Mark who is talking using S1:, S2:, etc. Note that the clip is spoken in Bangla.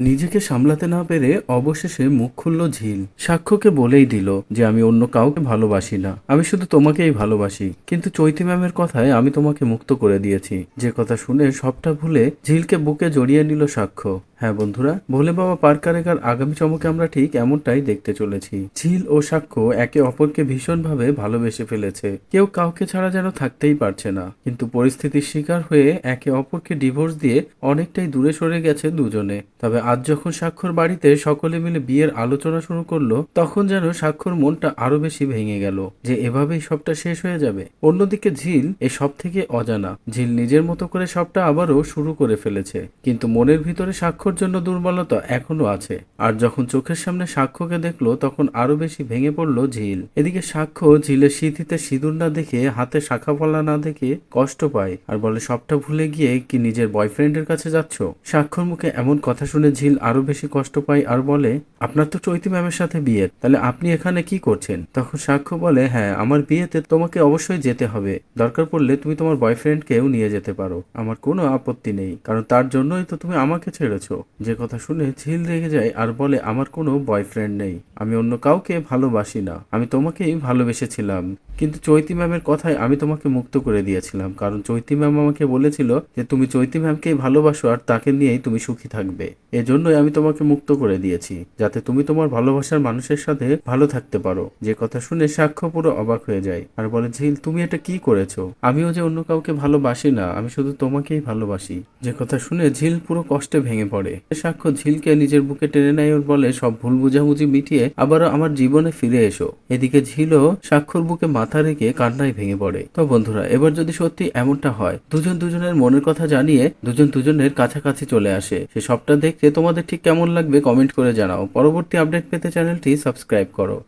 S1: নিজেকে সামলাতে না পেরে অবশেষে মুখ খুলল ঝিল। সাক্ষ্যকে বলেই দিল যে আমি অন্য কাউকে ভালোবাসি না। আমি শুধু তোমাকেই ভালোবাসি। কিন্তু চৈতি ম্যামের কথায় আমি তোমাকে মুক্ত করে দিয়েছি। যে কথা শুনে সবটা ভুলে ঝিলকে বুকে জড়িয়ে নিল সাক্ষ্য। হ্যাঁ বন্ধুরা, ভোলে বাবা পার্কারেকার আগামী চমকে আমরা ঠিক এমনটাই দেখতে চলেছি। ঝিল ও সাক্ষ্য একে অপরকে ভীষণভাবে ভালোবেসে ফেলেছে। কেউ কাউকে ছাড়া যেন থাকতেই পারছে না। কিন্তু পরিস্থিতির শিকার হয়ে একে অপরকে ডিভোর্স দিয়ে অনেকটাই দূরে সরে গেছে দুজনে। তবে আজ যখন সাক্ষর বাড়িতে সকলে মিলে বিয়ের আলোচনা শুরু করল, তখন যেন সাক্ষর মনটা আরও বেশি ভেঙে গেল যে এভাবেই সবটা শেষ হয়ে যাবে। অন্যদিকে ঝিল এ সব থেকে অজানা। ঝিল নিজের মতো করে সবটা আবারও শুরু করে ফেলেছে। কিন্তু মনের ভিতরে সাক্ষর জন্য দুর্বলতা এখনও আছে। আর যখন চোখের সামনে সাক্ষ্যকে দেখল, তখন আরও বেশি ভেঙে পড়ল ঝিল। এদিকে সাক্ষ্য ঝিলের সিঁথিতে সিঁদুর না দেখে হাতে শাখা পলা না দেখে কষ্ট পায় আর বলে, সবটা ভুলে গিয়ে কি নিজের বয়ফ্রেন্ডের কাছে যাচ্ছ? সাক্ষর মুখে এমন কথা শুনে ঝিল আরও বেশি কষ্ট পায় আর বলে, আপনার তো চৈতি ম্যামের সাথে বিয়ে, তাহলে আপনি এখানে কি করছেন? তখন সাক্ষ্য বলে হ্যাঁ আমার বিয়েতে তোমাকে অবশ্যই যেতে হবে। দরকার পড়লে তুমি তোমার বয়ফ্রেন্ডকেও নিয়ে যেতে পারো। আমার কোনো আপত্তি নেই, কারণ তার জন্যই তো তুমি আমাকে ছেড়েছো। যে কথা শুনে ঝিল রেগে যায় আর বলে, আমার কোনো বয়ফ্রেন্ড নেই। আমি অন্য কাউকে ভালোবাসি না। আমি তোমাকেই ভালোবেসেছিলাম। কিন্তু চৈতি ম্যামের কথায় আমি তোমাকে মুক্ত করে দিয়েছিলাম। কারণ চৈতি ম্যাম আমাকে বলেছিল যে, তুমি চৈতি ম্যামকেই ভালোবাসো আর তাকে নিয়েই তুমি সুখী থাকবে। এজন্যই আমি তোমাকে মুক্ত করে দিয়েছি। যাতে তুমি তোমার ভালোবাসার মানুষের সাথে ভালো থাকতে পারো। যে কথা শুনে সাক্ষ্য পুরো অবাক হয়ে যায়। আর বলে, ঝিল, তুমি এটা কি করেছ? আমিও যে অন্য কাউকে ভালোবাসি না। আমি শুধু তোমাকেই ভালোবাসি। যে কথা শুনে ঝিল পুরো কষ্টে ভেঙে পড়ে। সাক্ষ্য ঝিলকে নিজের বুকে টেনে নেয় ওর বলে, সব ভুল বুঝাবুঝি মিটিয়ে আবারও আমার জীবনে ফিরে এসো। এদিকে ঝিলও সাক্ষর বুকে মাথা রেখে কান্নায় ভেঙে পড়ে। তো বন্ধুরা, এবার যদি সত্যি এমনটা হয়, দুজন দুজনের মনের কথা জানিয়ে দুজন দুজনের কাছাকাছি চলে আসে। সে সবটা দেখতে তোমাদের ঠিক কেমন লাগবে কমেন্ট করে জানাও। পরবর্তী আপডেট পেতে চ্যানেলটি সাবস্ক্রাইব করো।